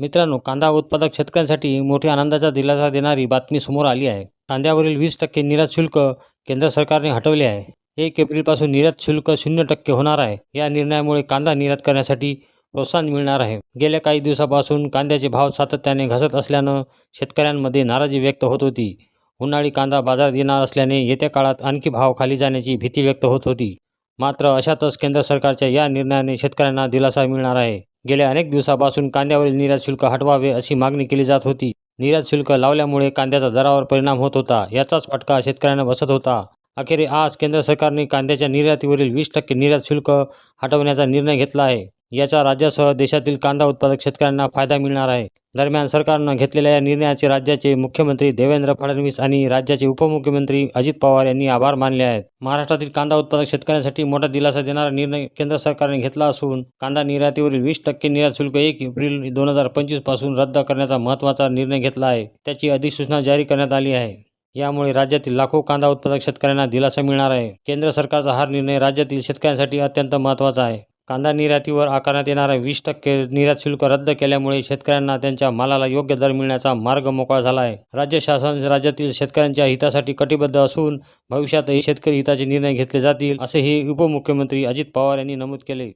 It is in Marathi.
मित्रांनो कांदा उत्पादक शेतकऱ्यांसाठी मोठी आनंदाचा दिलासा देणारी बातमी समोर आली आहे. कांद्यावरील वीस टक्के निर्यात शुल्क केंद्र सरकारने हटवले आहे. एक एप्रिलपासून निर्यात शुल्क शून्य टक्के होणार आहे. या निर्णयामुळे कांदा निर्यात करण्यासाठी प्रोत्साहन मिळणार आहे. गेल्या काही दिवसापासून कांद्याचे भाव सातत्याने घसरत असल्यानं शेतकऱ्यांमध्ये नाराजी व्यक्त होत होती. उन्हाळी कांदा बाजारात येणार असल्याने येत्या काळात आणखी भाव खाली जाण्याची भीती व्यक्त होत होती. मात्र अशातच केंद्र सरकारच्या या निर्णयाने शेतकऱ्यांना दिलासा मिळणार आहे. गेल्या अनेक दिवसापासून कांद्यावरील निर्यात शुल्क हटवावे अशी मागणी केली जात होती. निर्यात शुल्क लावल्यामुळे कांद्याचा दरावर परिणाम होत होता याचाच फटका शेतकऱ्यांना बसत होता. अखेर आज केंद्र सरकारने कांद्याच्या निर्यातीवरील वीस टक्के निर्यात शुल्क हटवण्याचा निर्णय घेतला आहे. याचा राज्यासह देशातील कांदा उत्पादक शेतकऱ्यांना फायदा मिळणार आहे. दरम्यान सरकारनं घेतलेल्या या निर्णयाचे राज्याचे मुख्यमंत्री देवेंद्र फडणवीस आणि राज्याचे उपमुख्यमंत्री अजित पवार यांनी आभार मानले आहेत. महाराष्ट्रातील कांदा उत्पादक शेतकऱ्यांसाठी मोठा दिलासा देणारा निर्णय केंद्र सरकारने घेतला असून कांदा निर्यातीवरील वीस टक्के निर्यात शुल्क एक एप्रिल दोन हजार पंचवीसपासून रद्द करण्याचा महत्त्वाचा निर्णय घेतला आहे. त्याची अधिसूचना जारी करण्यात आली आहे. यामुळे राज्यातील लाखो कांदा उत्पादक शेतकऱ्यांना दिलासा मिळणार आहे. केंद्र सरकारचा हा निर्णय राज्यातील शेतकऱ्यांसाठी अत्यंत महत्त्वाचा आहे. कांदा निर्यातीवर आकारण्यात येणारा वीस टक्के निर्यात शुल्क रद्द केल्यामुळे शेतकऱ्यांना त्यांच्या मालाला योग्य दर मिळण्याचा मार्ग मोकळा झाला आहे. राज्य शासन राज्यातील शेतकऱ्यांच्या हितासाठी कटिबद्ध असून भविष्यातही शेतकरी हिताचे निर्णय घेतले जातील असेही उपमुख्यमंत्री अजित पवार यांनी नमूद केले.